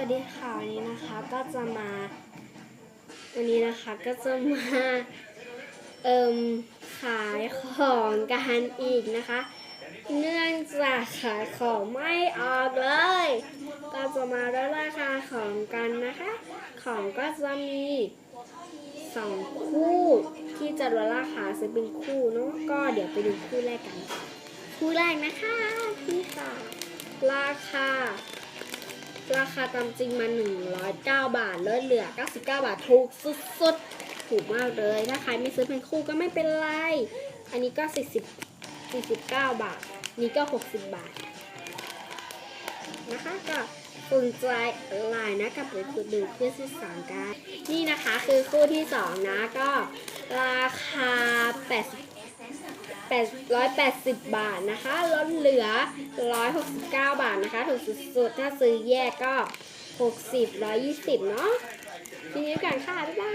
วัสดีค่ะวันนี้นะคะก็จะมาวันนี้นะคะก็จะมาเอิมขายของกันอีกนะคะ เนื่องจากขายของไม่ออกเลย ก็จะมาลดราคาของกันนะคะ ของก็จะมีสองคู่ที่จะลดราคาซื้อเป็นคู่เนาะก็เดี๋ยวไปดูคู่แรกกัน คู่แรกนะคะพี่ค่ะ ราคา ราคาตามจริงมา 109 บาทลดเหลือ 99 บาทถูกสุดๆ ถูกมากเลย ถ้าใครไม่ซื้อเป็นคู่ก็ไม่เป็นไร อันนี้ก็ 40 49 บาท นี่ก็ 60 บาท นะคะก็สนใจลน์นะกับไปดูคู่อที่สองกันนี่นะคะคือคู่ที่สองนะก็ราคา 80 880 บาทนะคะ ลดเหลือ 169 บาทนะคะ ถูกสุดๆ ถ้าซื้อแยกก็ 60 120 เนาะทีนี้กันค่ะ บ๊ายบาย